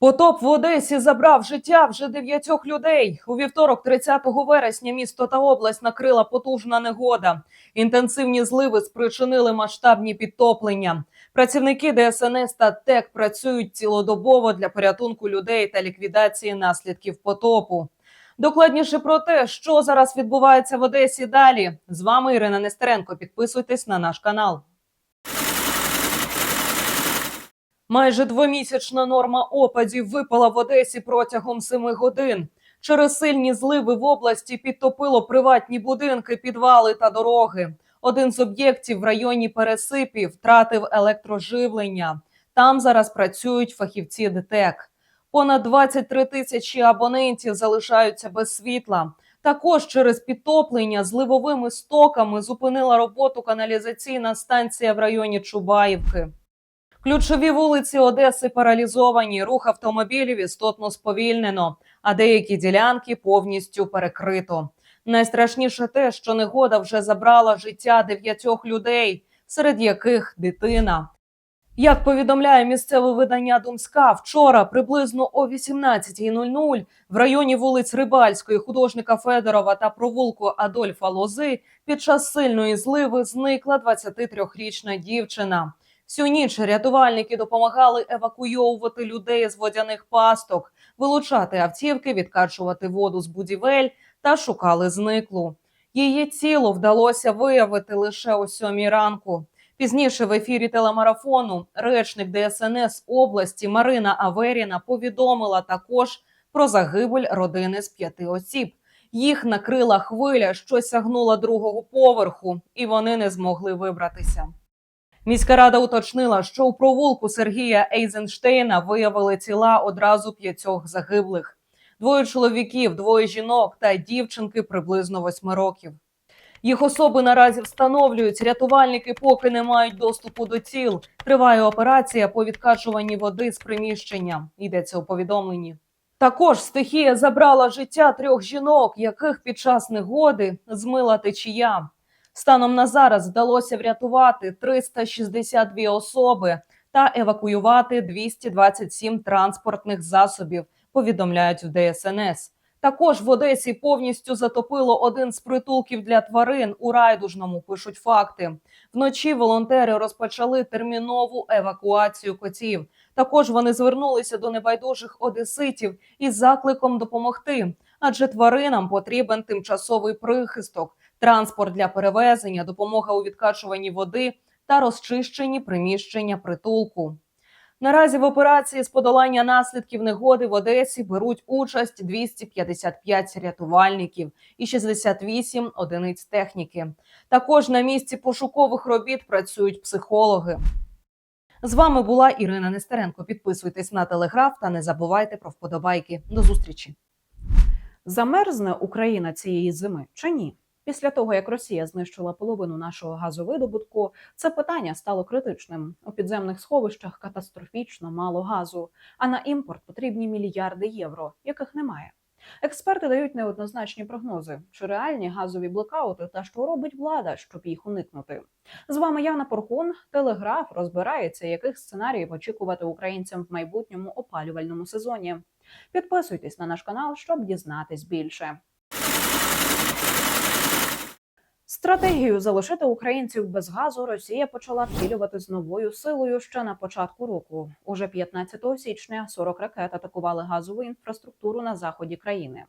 Потоп в Одесі забрав життя вже дев'ятьох людей. У вівторок, 30 вересня, місто та область накрила потужна негода. Інтенсивні зливи спричинили масштабні підтоплення. Працівники ДСНС та ТЕК працюють цілодобово для порятунку людей та ліквідації наслідків потопу. Докладніше про те, що зараз відбувається в Одесі. Далі з вами Ірина Нестеренко. Підписуйтесь на наш канал. Майже двомісячна норма опадів випала в Одесі протягом семи годин. Через сильні зливи в області підтопило приватні будинки, підвали та дороги. Один з об'єктів в районі Пересипів втратив електроживлення. Там зараз працюють фахівці ДТЕК. Понад 23 тисячі абонентів залишаються без світла. Також через підтоплення зливовими стоками зупинила роботу каналізаційна станція в районі Чубаївки. Ключові вулиці Одеси паралізовані. Рух автомобілів істотно сповільнено, а деякі ділянки повністю перекрито. Найстрашніше те, що негода вже забрала життя дев'ятьох людей, серед яких дитина. Як повідомляє місцеве видання Думська, вчора приблизно о 18.00 в районі вулиць Рибальської, художника Федорова та провулку Адольфа Лози під час сильної зливи зникла 23-річна дівчина. Всю ніч рятувальники допомагали евакуйовувати людей з водяних пасток, вилучати автівки, відкачувати воду з будівель та шукали зниклу. Її тіло вдалося виявити лише о сьомій ранку. Пізніше в ефірі телемарафону речник ДСНС області Марина Аверіна повідомила також про загибель родини з п'яти осіб. Їх накрила хвиля, що сягнула другого поверху, і вони не змогли вибратися. Міська рада уточнила, що у провулку Сергія Ейзенштейна виявили тіла одразу п'ятьох загиблих: двоє чоловіків, двоє жінок та дівчинки приблизно восьми років. Їх особи наразі встановлюють. Рятувальники поки не мають доступу до тіл. Триває операція по відкачуванні води з приміщення. Йдеться у повідомленні. Також стихія забрала життя трьох жінок, яких під час негоди змила течія. Станом на зараз вдалося врятувати 362 особи та евакуювати 227 транспортних засобів. Повідомляють в ДСНС. Також в Одесі повністю затопило один з притулків для тварин у райдужному. Пишуть факти. Вночі волонтери розпочали термінову евакуацію котів. Також вони звернулися до небайдужих одеситів із закликом допомогти, адже тваринам потрібен тимчасовий прихисток, транспорт для перевезення, допомога у відкачуванні води та розчищенні приміщення притулку. Наразі в операції з подолання наслідків негоди в Одесі беруть участь 255 рятувальників і 68 одиниць техніки. Також на місці пошукових робіт працюють психологи. З вами була Ірина Нестеренко. Підписуйтесь на телеграф та не забувайте про вподобайки. До зустрічі. Замерзне Україна цієї зими чи ні? Після того, як Росія знищила половину нашого газовидобутку, це питання стало критичним. У підземних сховищах катастрофічно мало газу, а на імпорт потрібні мільярди євро, яких немає. Експерти дають неоднозначні прогнози, чи реальні газові блекаути та що робить влада, щоб їх уникнути. З вами Яна Порхун. Телеграф розбирається, яких сценаріїв очікувати українцям в майбутньому опалювальному сезоні. Підписуйтесь на наш канал, щоб дізнатись більше. Стратегію залишити українців без газу Росія почала втілювати з новою силою ще на початку року. Уже 15 січня 40 ракет атакували газову інфраструктуру на заході країни.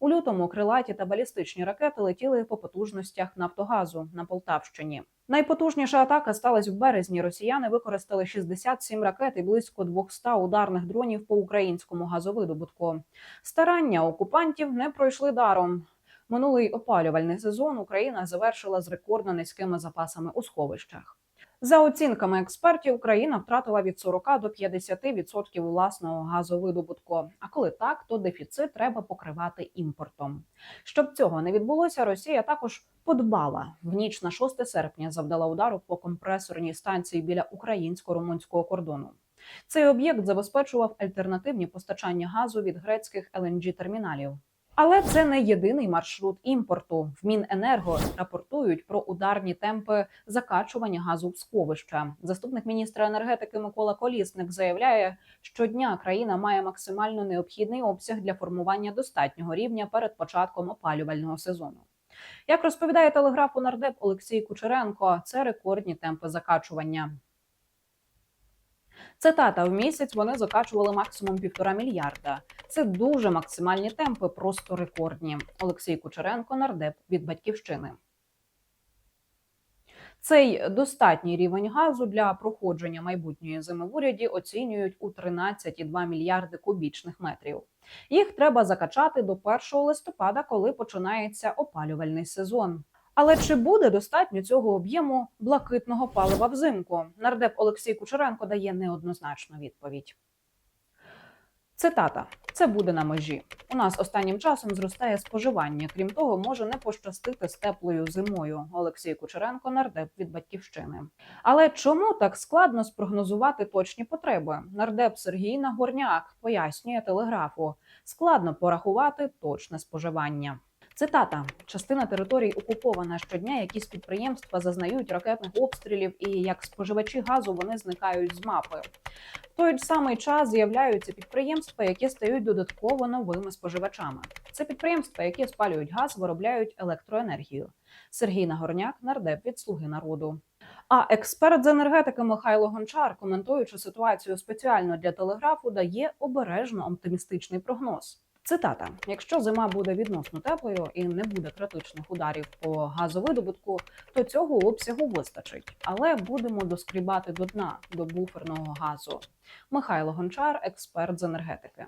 У лютому крилаті та балістичні ракети летіли по потужностях Нафтогазу на Полтавщині. Найпотужніша атака сталася в березні. Росіяни використали 67 ракет і близько 200 ударних дронів по українському газовидобутку. Старання окупантів не пройшли даром. Минулий опалювальний сезон Україна завершила з рекордно низькими запасами у сховищах. За оцінками експертів, Україна втратила від 40 до 50% власного газовидобутку. А коли так, то дефіцит треба покривати імпортом. Щоб цього не відбулося, Росія також подбала в ніч на 6 серпня. Завдала удару по компресорній станції біля українсько-румунського кордону. Цей об'єкт забезпечував альтернативні постачання газу від грецьких LNG терміналів. Але це не єдиний маршрут імпорту. В Міненерго рапортують про ударні темпи закачування газу в сховища. Заступник міністра енергетики Микола Колісник заявляє, щодня країна має максимально необхідний обсяг для формування достатнього рівня перед початком опалювального сезону. Як розповідає телеграфу нардеп Олексій Кучеренко, це рекордні темпи закачування. Цитата в місяць вони закачували максимум півтора мільярда. Це дуже максимальні темпи, просто рекордні. Олексій Кучеренко, нардеп від батьківщини. Цей достатній рівень газу для проходження майбутньої зими в уряді оцінюють у 13,2 мільярди кубічних метрів. Їх треба закачати до 1 листопада, коли починається опалювальний сезон. Але чи буде достатньо цього об'єму блакитного палива взимку? Нардеп Олексій Кучеренко дає неоднозначну відповідь. Цитата: це буде на межі. У нас останнім часом зростає споживання. Крім того, може не пощастити з теплою зимою. Олексій Кучеренко, нардеп від батьківщини. Але чому так складно спрогнозувати точні потреби? Нардеп Сергій Нагорняк пояснює телеграфу: складно порахувати точне споживання. Цитата: частина територій окупована щодня. Якісь підприємства зазнають ракетних обстрілів, і як споживачі газу вони зникають з мапи. В той самий час з'являються підприємства, які стають додатково новими споживачами. Це підприємства, які спалюють газ, виробляють електроенергію. Сергій Нагорняк, нардеп від слуги народу. А експерт з енергетики Михайло Гончар, коментуючи ситуацію спеціально для телеграфу, дає обережно оптимістичний прогноз. Цитата: якщо зима буде відносно теплою і не буде критичних ударів по газовидобутку, то цього обсягу вистачить. Але будемо доскрібати до дна до буферного газу. Михайло Гончар, експерт з енергетики.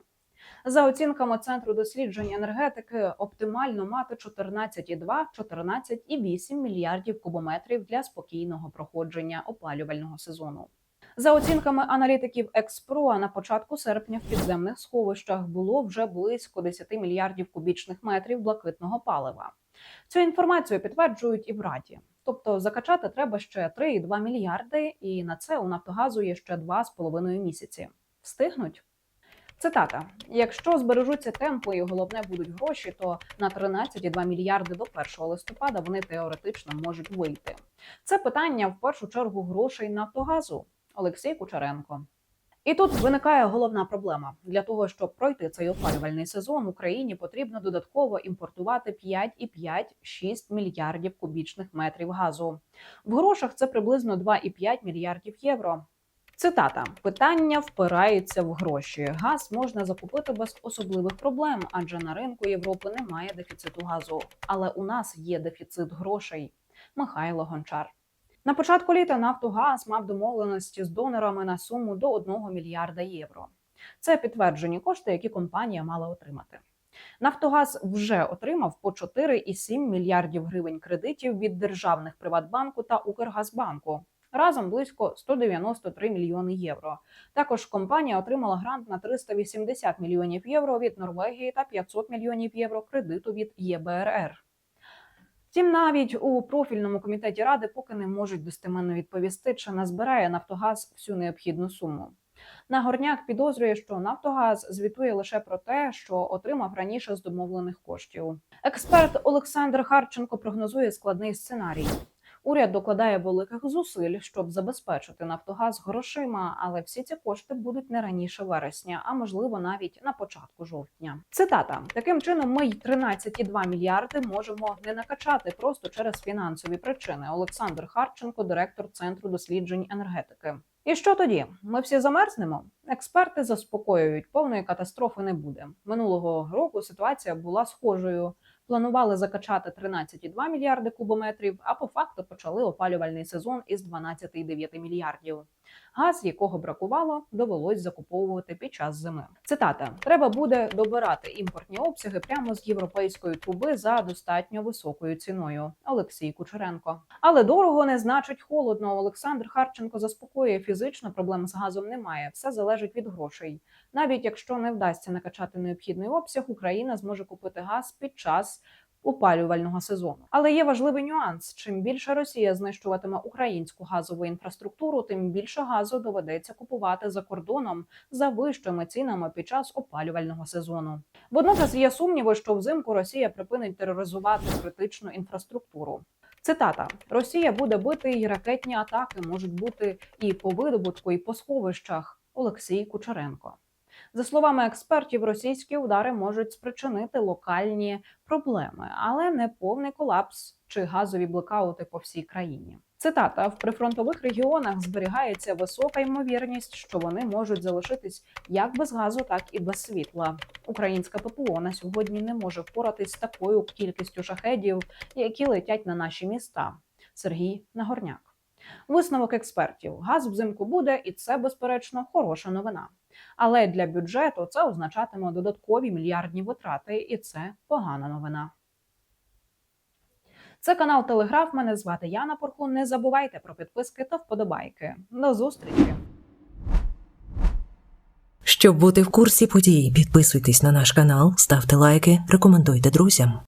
За оцінками центру досліджень енергетики, оптимально мати 14,2-14,8 мільярдів кубометрів для спокійного проходження опалювального сезону. За оцінками аналітиків Експро, на початку серпня в підземних сховищах було вже близько 10 мільярдів кубічних метрів блакитного палива. Цю інформацію підтверджують і в Раді. Тобто закачати треба ще 3,2 мільярди, і на це у Нафтогазу є ще 2,5 місяці. Встигнуть? Цитата: якщо збережуться темпи і головне будуть гроші, то на 13,2 мільярди до 1 листопада вони теоретично можуть вийти. Це питання в першу чергу грошей Нафтогазу. Олексій Кучеренко. І тут виникає головна проблема. Для того, щоб пройти цей опалювальний сезон, Україні потрібно додатково імпортувати 5,5-6 мільярдів кубічних метрів газу. В грошах це приблизно 2,5 мільярдів євро. Цитата: питання впирається в гроші. Газ можна закупити без особливих проблем, адже на ринку Європи немає дефіциту газу. Але у нас є дефіцит грошей. Михайло Гончар. На початку літа Нафтогаз мав домовленості з донорами на суму до 1 мільярда євро. Це підтверджені кошти, які компанія мала отримати. Нафтогаз вже отримав по 4,7 мільярдів гривень кредитів від державних Приватбанку та Укргазбанку. Разом близько 193 мільйони євро. Також компанія отримала грант на 380 мільйонів євро від Норвегії та 500 мільйонів євро кредиту від ЄБРР. Втім, навіть у профільному комітеті ради поки не можуть достеменно відповісти, чи назбирає Нафтогаз всю необхідну суму. Нагорняк підозрює, що Нафтогаз звітує лише про те, що отримав раніше з домовлених коштів. Експерт Олександр Харченко прогнозує складний сценарій. Уряд докладає великих зусиль, щоб забезпечити Нафтогаз грошима, але всі ці кошти будуть не раніше вересня, а можливо навіть на початку жовтня. Цитата: таким чином, ми й 13,2 мільярди можемо не накачати просто через фінансові причини. Олександр Харченко, директор центру досліджень енергетики. І що тоді? Ми всі замерзнемо? Експерти заспокоюють, повної катастрофи не буде. Минулого року ситуація була схожою. Планували закачати 13,2 мільярди кубометрів, а по факту почали опалювальний сезон із 12,9 мільярдів. Газ, якого бракувало, довелось закуповувати під час зими. Цитата: треба буде добирати імпортні обсяги прямо з європейської труби за достатньо високою ціною. Олексій Кучеренко. Але дорого не значить холодно. Олександр Харченко заспокоює фізично проблем з газом немає. Все залежить від грошей. Навіть якщо не вдасться накачати необхідний обсяг, Україна зможе купити газ під час опалювального сезону. Але є важливий нюанс: чим більше Росія знищуватиме українську газову інфраструктуру, тим більше газу доведеться купувати за кордоном за вищими цінами під час опалювального сезону. Водночас є сумніви, що взимку Росія припинить тероризувати критичну інфраструктуру. Цитата: Росія буде бити і ракетні атаки можуть бути і по видобутку, і по сховищах. Олексій Кучеренко. За словами експертів, російські удари можуть спричинити локальні проблеми, але не повний колапс чи газові блекаути по всій країні. Цитата: в прифронтових регіонах зберігається висока ймовірність, що вони можуть залишитись як без газу, так і без світла. Українська ППО на сьогодні не може впоратись з такою кількістю шахедів, які летять на наші міста. Сергій Нагорняк. Висновок експертів: газ взимку буде, і це безперечно хороша новина. Але для бюджету це означатиме додаткові мільярдні витрати, і це погана новина. Це канал Телеграф. Мене звати Яна Порхун. Не забувайте про підписки та вподобайки. До зустрічі! Щоб бути в курсі подій, підписуйтесь на наш канал, ставте лайки, рекомендуйте друзям.